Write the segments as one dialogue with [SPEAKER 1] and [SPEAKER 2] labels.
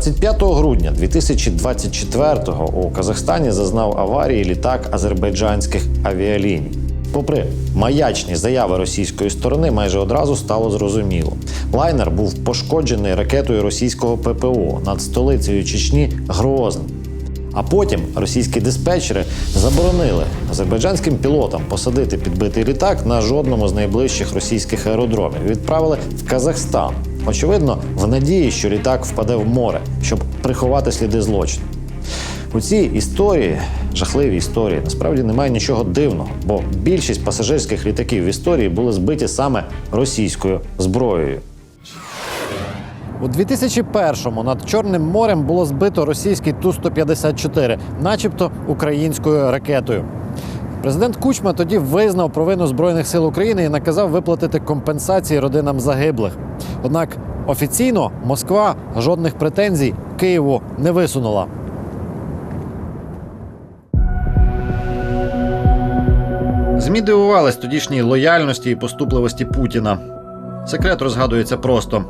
[SPEAKER 1] 25 грудня 2024-го у Казахстані зазнав аварії літак азербайджанських авіаліній. Попри маячні заяви російської сторони, майже одразу стало зрозуміло. Лайнер був пошкоджений ракетою російського ППО над столицею Чечні Грозн. А потім російські диспетчери заборонили азербайджанським пілотам посадити підбитий літак на жодному з найближчих російських аеродромів. Відправили в Казахстан. Очевидно, в надії, що літак впаде в море, щоб приховати сліди злочину. У цій історії, жахливій історії, насправді немає нічого дивного, бо більшість пасажирських літаків в історії були збиті саме російською зброєю. У 2001-му над Чорним морем було збито російський Ту-154, начебто українською ракетою. Президент Кучма тоді визнав провину Збройних сил України і наказав виплатити компенсації родинам загиблих. Однак офіційно Москва жодних претензій Києву не висунула. ЗМІ дивувались тодішній лояльності і поступливості Путіна. Секрет розгадується просто: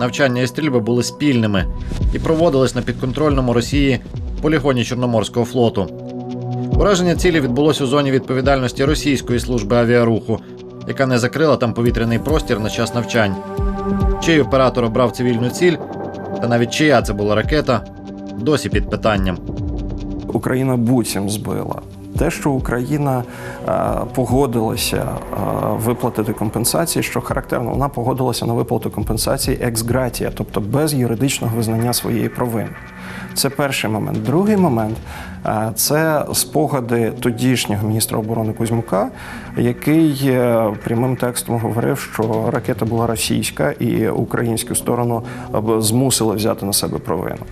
[SPEAKER 1] навчання і стрільби були спільними і проводились на підконтрольному Росії полігоні Чорноморського флоту. Ураження цілі відбулось у зоні відповідальності Російської служби авіаруху, яка не закрила там повітряний простір на час навчань. Чий оператор обрав цивільну ціль, та навіть чия це була ракета, досі під питанням.
[SPEAKER 2] Україна буцім збила. Те, що Україна е, погодилася е, виплатити компенсації, що характерно, вона погодилася на виплату компенсації екс-гратія, тобто без юридичного визнання своєї провини. Це перший момент. Другий момент е, це спогади тодішнього міністра оборони Кузьмука, який прямим текстом говорив, що ракета була російська і українську сторону змусили взяти на себе провину.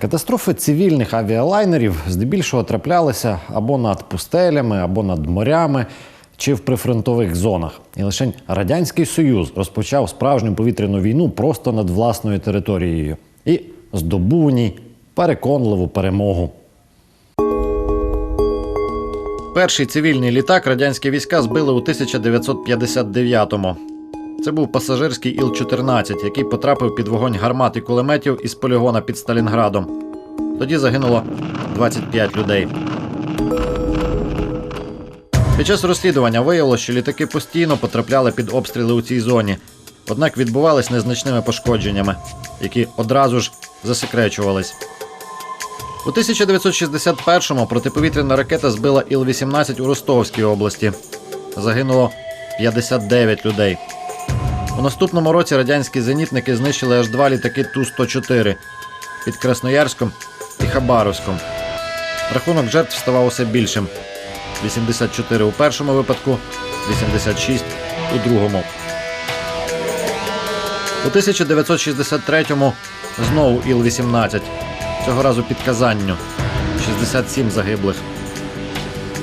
[SPEAKER 1] Катастрофи цивільних авіалайнерів здебільшого траплялися або над пустелями, або над морями чи в прифронтових зонах. І лише Радянський Союз розпочав справжню повітряну війну просто над власною територією і здобув у ній переконливу перемогу. Перший цивільний літак радянські війська збили у 1959-му. Це був пасажирський Іл-14, який потрапив під вогонь гармат і кулеметів із полігона під Сталінградом. Тоді загинуло 25 людей. Під час розслідування виявилося, що літаки постійно потрапляли під обстріли у цій зоні, однак відбувались незначними пошкодженнями, які одразу ж засекречувались. У 1961-му протиповітряна ракета збила Іл-18 у Ростовській області. Загинуло 59 людей. У наступному році радянські зенітники знищили аж два літаки Ту-104 під Красноярськом і Хабаровськом. Рахунок жертв ставав усе більшим: 84 у першому випадку, 86 у другому. У 1963-му знову Іл-18. Цього разу під Казанню. 67 загиблих.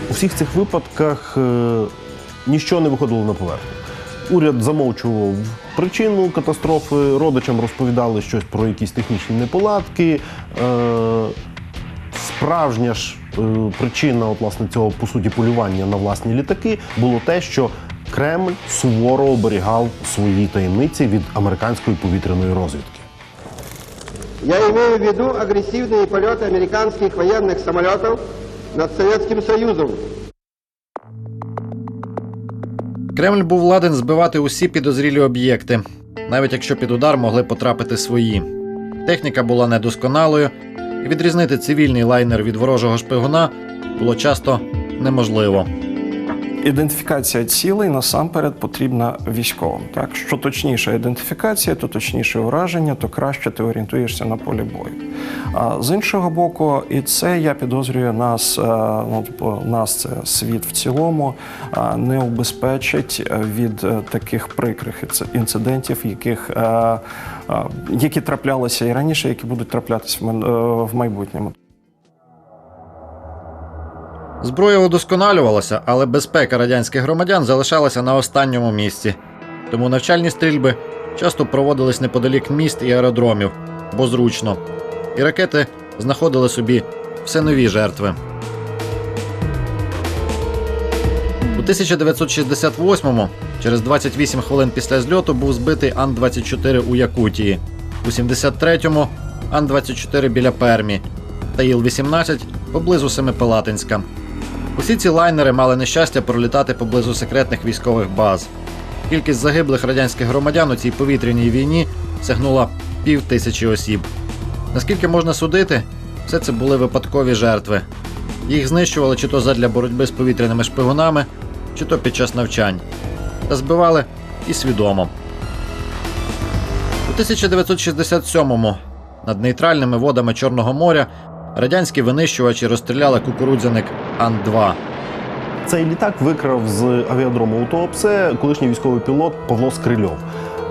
[SPEAKER 3] У всіх цих випадках е, нічого не виходило на поверхню. Уряд замовчував причину катастрофи, родичам розповідали щось про якісь технічні неполадки. Е, справжня ж е, причина от, власне, цього по суті полювання на власні літаки було те, що Кремль суворо оберігав свої таємниці від американської повітряної розвідки.
[SPEAKER 4] Я имею в виду агрессивные полеты американских военных самолетов над Советским Союзом.
[SPEAKER 1] Кремль був ладен збивати усі підозрілі об'єкти, навіть якщо під удар могли потрапити свої. Техніка була недосконалою, і відрізнити цивільний лайнер від ворожого шпигуна було часто неможливо.
[SPEAKER 2] Ідентифікація цілей насамперед потрібна військовим. Так, що точніша ідентифікація, то точніше ураження, то краще ти орієнтуєшся на полі бою. А з іншого боку, і це я підозрюю нас, е, ну тобто нас це світ в цілому, не убезпечить е, від е, таких прикрих інц- інцидентів, яких е, е, які траплялися і раніше, які будуть траплятися е, в майбутньому.
[SPEAKER 1] Зброя удосконалювалася, але безпека радянських громадян залишалася на останньому місці. Тому навчальні стрільби часто проводились неподалік міст і аеродромів, бо зручно. І ракети знаходили собі все нові жертви. У 1968-му, через 28 хвилин після зльоту, був збитий Ан-24 у Якутії. у 73-му Ан-24 біля Пермі та Іл-18 поблизу Семипалатинська. Усі ці лайнери мали нещастя пролітати поблизу секретних військових баз. Кількість загиблих радянських громадян у цій повітряній війні сягнула пів тисячі осіб. Наскільки можна судити, все це були випадкові жертви. Їх знищували чи то задля боротьби з повітряними шпигунами, чи то під час навчань. Та збивали і свідомо. У 1967-му над нейтральними водами Чорного моря радянські винищувачі розстріляли кукурудзяник Ан-2.
[SPEAKER 3] Цей літак викрав з авіадрому у Туапсе колишній військовий пілот Павло Скрильов.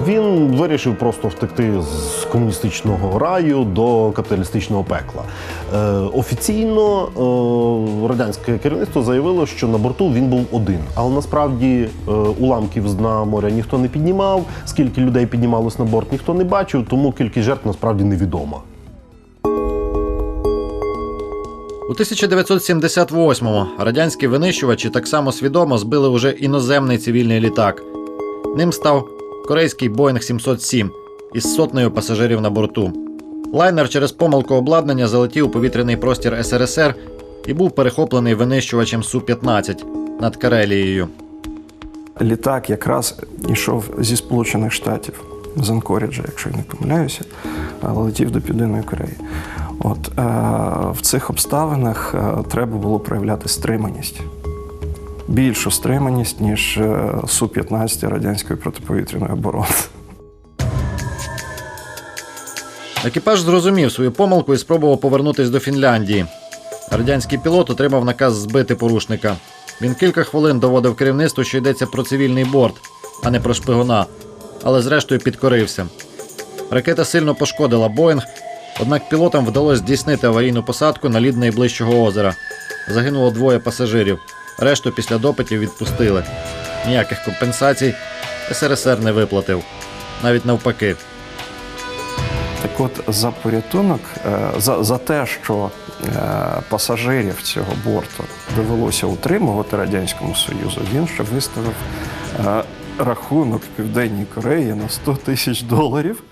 [SPEAKER 3] Він вирішив просто втекти з комуністичного раю до капіталістичного пекла. Е, офіційно е, радянське керівництво заявило, що на борту він був один. Але насправді е, уламків з дна моря ніхто не піднімав. Скільки людей піднімалось на борт, ніхто не бачив, тому кількість жертв насправді невідома.
[SPEAKER 1] У 1978-му радянські винищувачі так само свідомо збили уже іноземний цивільний літак. Ним став корейський Boeing 707 із сотнею пасажирів на борту. Лайнер через помилку обладнання залетів у повітряний простір СРСР і був перехоплений винищувачем Су-15 над Карелією.
[SPEAKER 2] Літак якраз йшов зі Сполучених Штатів з Анкоріджа, якщо я не помиляюся, але летів до Південної Кореї. От е, в цих обставинах е, треба було проявляти стриманість. Більшу стриманість, ніж е, Су-15 радянської протиповітряної оборони.
[SPEAKER 1] Екіпаж зрозумів свою помилку і спробував повернутися до Фінляндії. Радянський пілот отримав наказ збити порушника. Він кілька хвилин доводив керівництву, що йдеться про цивільний борт, а не про шпигуна, але зрештою підкорився. Ракета сильно пошкодила Боїнг, однак пілотам вдалося здійснити аварійну посадку на лід найближчого озера. Загинуло двоє пасажирів. Решту після допитів відпустили. Ніяких компенсацій СРСР не виплатив. Навіть навпаки.
[SPEAKER 2] Так от за порятунок, е, за, за те, що е, пасажирів цього борту довелося утримувати Радянському Союзу, він ще виставив е, рахунок Південній Кореї на 100 тисяч доларів.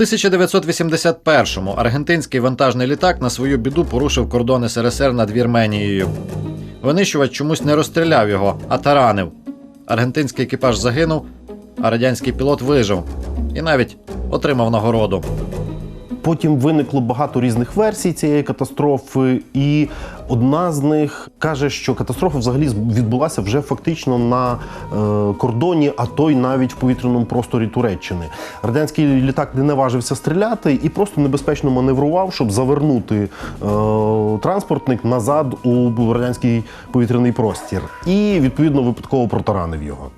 [SPEAKER 1] У 1981-му аргентинський вантажний літак на свою біду порушив кордони СРСР над Вірменією. Винищувач чомусь не розстріляв його, а таранив. Аргентинський екіпаж загинув, а радянський пілот вижив і навіть отримав нагороду.
[SPEAKER 3] Потім виникло багато різних версій цієї катастрофи, і одна з них каже, що катастрофа взагалі відбулася вже фактично на е, кордоні, а то й навіть в повітряному просторі Туреччини. Радянський літак не наважився стріляти і просто небезпечно маневрував, щоб завернути е, транспортник назад у радянський повітряний простір, і відповідно випадково протаранив його.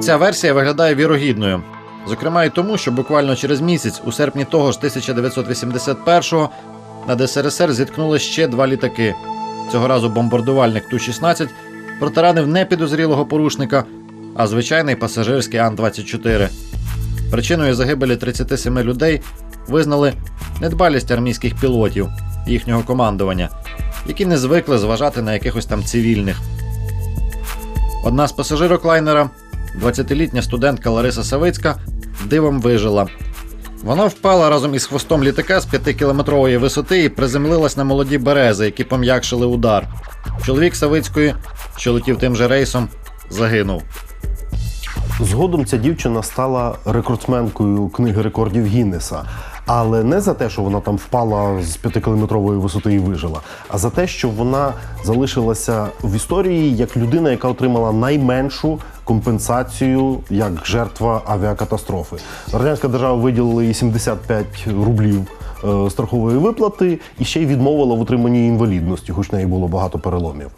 [SPEAKER 1] Ця версія виглядає вірогідною. Зокрема, і тому, що буквально через місяць, у серпні того ж 1981-го, над СРСР зіткнули ще два літаки. Цього разу бомбардувальник Ту-16 протаранив не підозрілого порушника, а звичайний пасажирський Ан-24. Причиною загибелі 37 людей визнали недбалість армійських пілотів їхнього командування, які не звикли зважати на якихось там цивільних. Одна з пасажирок лайнера, 20-літня студентка Лариса Савицька, дивом вижила. Вона впала разом із хвостом літака з 5-кілометрової висоти і приземлилась на молоді берези, які пом'якшили удар. Чоловік Савицької, що летів тим же рейсом, загинув.
[SPEAKER 3] Згодом ця дівчина стала рекордсменкою книги рекордів Гіннеса. Але не за те, що вона там впала з п'ятикілометрової висоти і вижила, а за те, що вона залишилася в історії як людина, яка отримала найменшу компенсацію як жертва авіакатастрофи. Радянська держава виділила їй 75 рублів е, страхової виплати і ще й відмовила в отриманні інвалідності, хоч неї було багато переломів.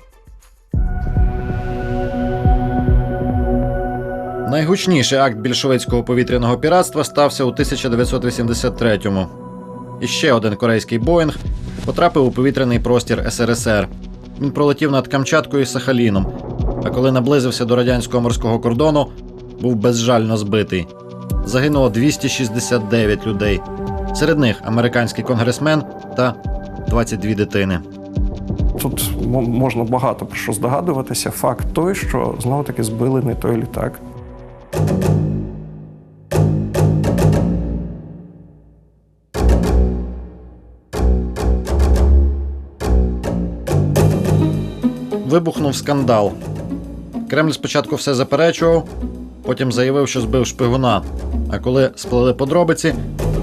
[SPEAKER 1] Найгучніший акт більшовицького повітряного піратства стався у 1983-му. І ще один корейський Боїнг потрапив у повітряний простір СРСР. Він пролетів над Камчаткою і Сахаліном, а коли наблизився до радянського морського кордону, був безжально збитий. Загинуло 269 людей. Серед них американський конгресмен та 22 дитини.
[SPEAKER 2] Тут можна багато про що здогадуватися. Факт той, що знову таки збили не той літак.
[SPEAKER 1] Вибухнув скандал. Кремль спочатку все заперечував, потім заявив, що збив шпигуна. А коли сплели подробиці,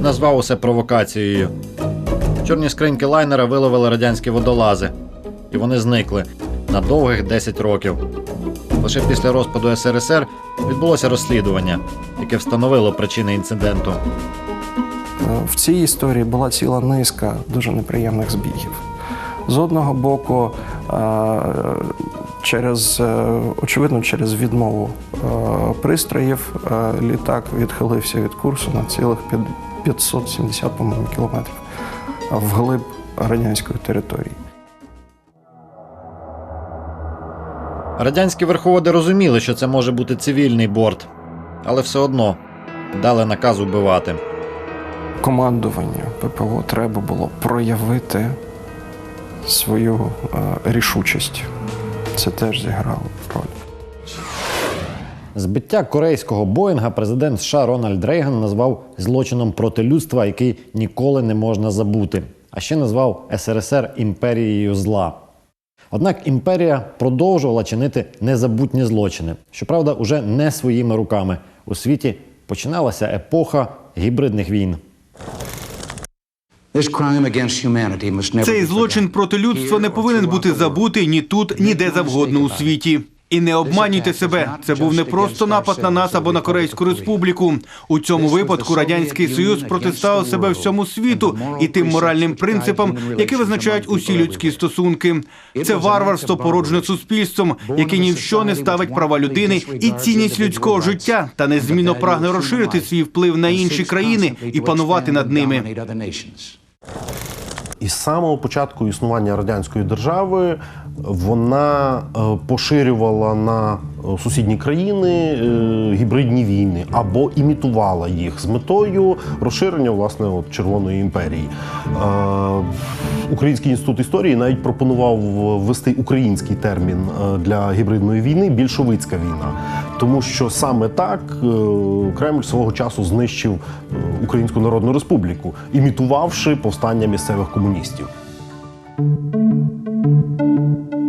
[SPEAKER 1] назвав усе провокацією. Чорні скриньки лайнера виловили радянські водолази, і вони зникли на довгих 10 років. Лише після розпаду СРСР відбулося розслідування, яке встановило причини інциденту.
[SPEAKER 2] Е, В цій історії була ціла низка дуже неприємних збігів. З одного боку, через, е, очевидно, через відмову е, пристроїв е, літак відхилився від курсу на цілих 570, по-моєму, кілометрів вглиб радянської території.
[SPEAKER 1] Радянські верховоди розуміли, що це може бути цивільний борт, але все одно дали наказ убивати.
[SPEAKER 2] командуванню ППО треба було проявити свою е, рішучість. Це теж зіграло роль.
[SPEAKER 1] Збиття корейського Боїнга президент США Рональд Рейган назвав злочином проти людства, який ніколи не можна забути. А ще назвав СРСР імперією зла. Однак імперія продовжувала чинити незабутні злочини. Щоправда, уже не своїми руками. У світі починалася епоха гібридних війн.
[SPEAKER 5] Цей злочин проти людства не повинен бути забутий ні тут, ні де завгодно у світі. І не обманюйте себе. Це був не просто напад на нас або на Корейську республіку. У цьому випадку радянський союз протиставив себе всьому світу і тим моральним принципам, які визначають усі людські стосунки. Це варварство породжене суспільством, яке ні в що не ставить права людини і цінність людського життя, та незмінно прагне розширити свій вплив на інші країни і панувати над ними.
[SPEAKER 3] Із самого початку існування радянської держави вона е, поширювала на е, сусідні країни е, гібридні війни або імітувала їх з метою розширення власне от Червоної імперії. Е, Український інститут історії навіть пропонував ввести український термін е, для гібридної війни більшовицька війна, тому що саме так е, Кремль свого часу знищив е, Українську Народну Республіку, імітувавши повстання місцевих комуністів.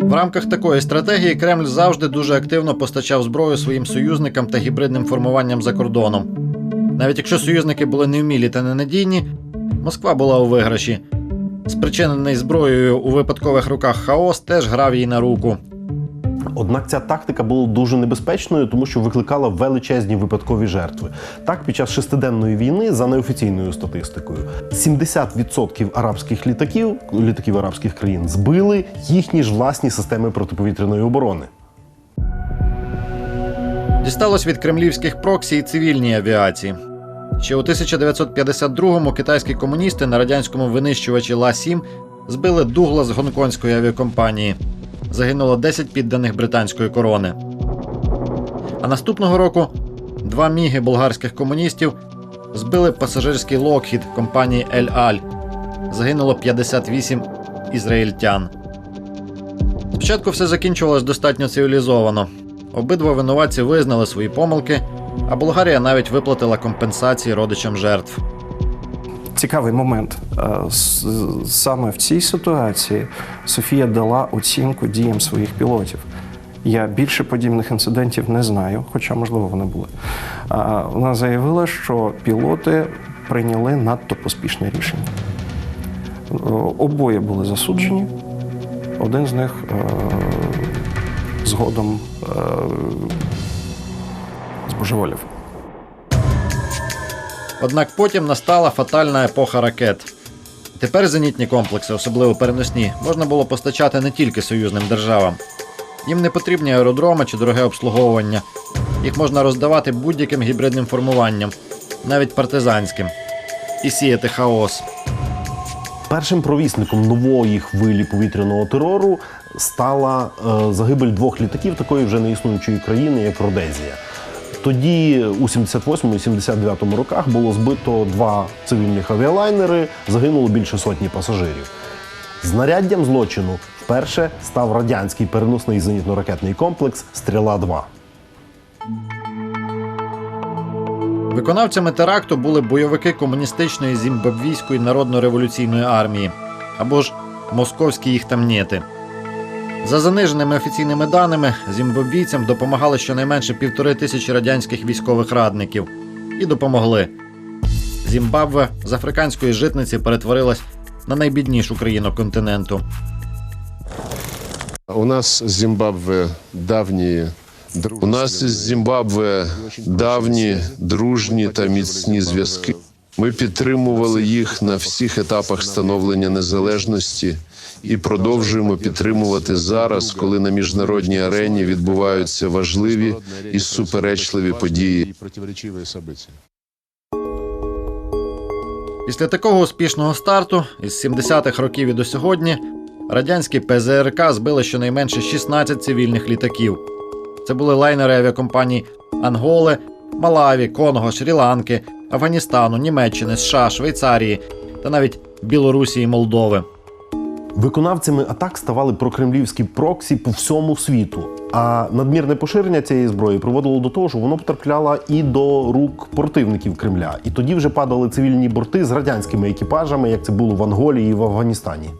[SPEAKER 1] В рамках такої стратегії Кремль завжди дуже активно постачав зброю своїм союзникам та гібридним формуванням за кордоном. Навіть якщо союзники були невмілі та ненадійні, Москва була у виграші. Спричинений зброєю у випадкових руках хаос теж грав їй на руку.
[SPEAKER 3] Однак ця тактика була дуже небезпечною, тому що викликала величезні випадкові жертви. Так, під час шестиденної війни, за неофіційною статистикою, 70% арабських літаків, літаків арабських країн, збили їхні ж власні системи протиповітряної оборони.
[SPEAKER 1] Дісталось від кремлівських проксі і цивільній авіації. Ще у 1952-му китайські комуністи на радянському винищувачі Ла-7 збили Дуглас гонконгської авіакомпанії. Загинуло 10 підданих британської корони. А наступного року два міги болгарських комуністів збили пасажирський Локхід компанії Ель Аль. Загинуло 58 ізраїльтян. Спочатку все закінчувалось достатньо цивілізовано. Обидва винуватці визнали свої помилки, а Болгарія навіть виплатила компенсації родичам жертв.
[SPEAKER 2] Цікавий момент. Е, Саме в цій ситуації Софія дала оцінку діям своїх пілотів. Я більше подібних інцидентів не знаю, хоча, можливо, вони були. Вона заявила, що пілоти прийняли надто поспішне рішення. Е, Обоє були засуджені. Один з них е, згодом збожеволів.
[SPEAKER 1] Однак потім настала фатальна епоха ракет. Тепер зенітні комплекси, особливо переносні, можна було постачати не тільки союзним державам. Їм не потрібні аеродроми чи дороге обслуговування. Їх можна роздавати будь-яким гібридним формуванням, навіть партизанським, і сіяти хаос.
[SPEAKER 3] Першим провісником нової хвилі повітряного терору стала е, загибель двох літаків такої вже неіснуючої країни, як Родезія. Тоді, у 78-79 роках, було збито два цивільних авіалайнери, загинуло більше сотні пасажирів. Знаряддям злочину вперше став радянський переносний зенітно-ракетний комплекс Стріла 2
[SPEAKER 1] Виконавцями теракту були бойовики комуністичної зімбабвійської народно-революційної армії або ж московські їх тамнєти. За заниженими офіційними даними, зімбабвійцям допомагали щонайменше півтори тисячі радянських військових радників. І допомогли. Зімбабве з африканської житниці перетворилась на найбіднішу країну континенту.
[SPEAKER 6] У нас з Зімбабве давні
[SPEAKER 7] У нас із Зімбабве давні, дружні та міцні зв'язки. Ми підтримували їх на всіх етапах становлення незалежності і продовжуємо підтримувати зараз, коли на міжнародній арені відбуваються важливі і суперечливі події.
[SPEAKER 1] Після такого успішного старту із 70-х років і до сьогодні радянські ПЗРК збили щонайменше 16 цивільних літаків. Це були лайнери авіакомпаній Анголи, Малаві, Конго, Шрі-Ланки, Афганістану, Німеччини, США, Швейцарії та навіть Білорусі і Молдови.
[SPEAKER 3] Виконавцями атак ставали прокремлівські проксі по всьому світу. А надмірне поширення цієї зброї приводило до того, що воно потрапляло і до рук противників Кремля. І тоді вже падали цивільні борти з радянськими екіпажами, як це було в Анголі і в Афганістані.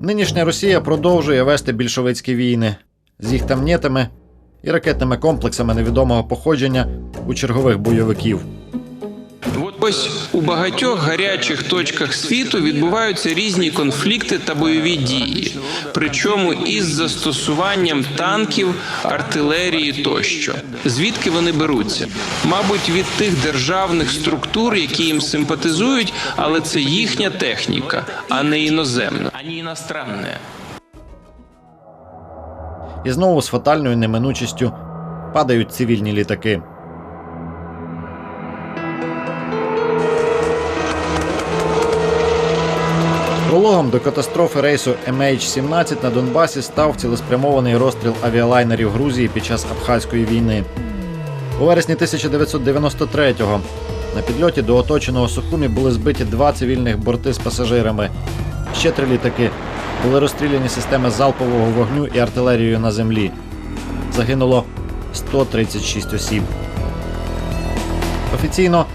[SPEAKER 1] Нинішня Росія продовжує вести більшовицькі війни з їх тамнєтами і ракетними комплексами невідомого походження у чергових бойовиків.
[SPEAKER 8] Ось у багатьох гарячих точках світу відбуваються різні конфлікти та бойові дії, причому із застосуванням танків, артилерії тощо. Звідки вони беруться? Мабуть, від тих державних структур, які їм симпатизують, але це їхня техніка, а не іноземна, а не іностранна.
[SPEAKER 1] І знову з фатальною неминучістю падають цивільні літаки. Прологом до катастрофи рейсу MH17 на Донбасі став цілеспрямований розстріл авіалайнерів Грузії під час Абхазької війни. У вересні 1993-го на підльоті до оточеного Сухумі були збиті два цивільних борти з пасажирами. Ще три літаки були розстріляні системи залпового вогню і артилерією на землі. Загинуло 136 осіб. Офіційно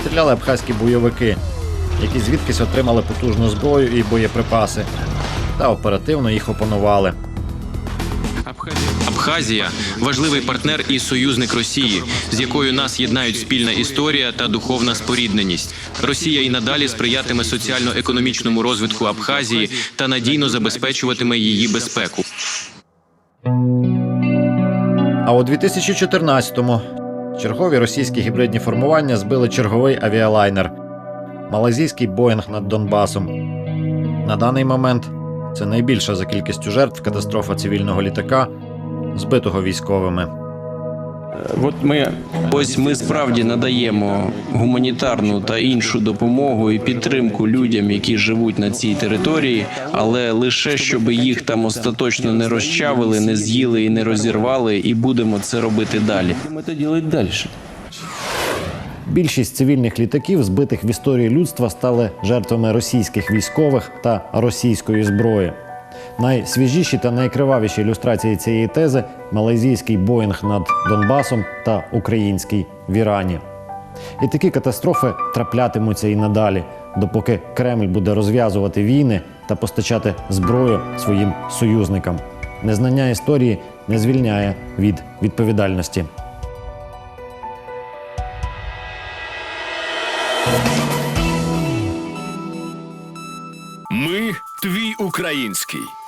[SPEAKER 1] стріляли абхазькі бойовики, які звідкись отримали потужну зброю і боєприпаси, та оперативно їх опанували.
[SPEAKER 8] Абхазія важливий партнер і союзник Росії, з якою нас єднають спільна історія та духовна спорідненість. Росія і надалі сприятиме соціально-економічному розвитку Абхазії та надійно забезпечуватиме її безпеку.
[SPEAKER 1] А у 2014-му чергові російські гібридні формування збили черговий авіалайнер малазійський Боїнг над Донбасом. На даний момент це найбільша за кількістю жертв катастрофа цивільного літака, збитого військовими.
[SPEAKER 9] От ми ось ми справді надаємо гуманітарну та іншу допомогу і підтримку людям, які живуть на цій території, але лише щоб їх там остаточно не розчавили, не з'їли і не розірвали, і будемо це робити далі. Ми це робити далі.
[SPEAKER 1] Більшість цивільних літаків, збитих в історії людства, стали жертвами російських військових та російської зброї. Найсвіжіші та найкривавіші ілюстрації цієї тези малайзійський Боїнг над Донбасом та український в Ірані. І такі катастрофи траплятимуться і надалі, допоки Кремль буде розв'язувати війни та постачати зброю своїм союзникам. Незнання історії не звільняє від відповідальності.
[SPEAKER 10] Ми твій український.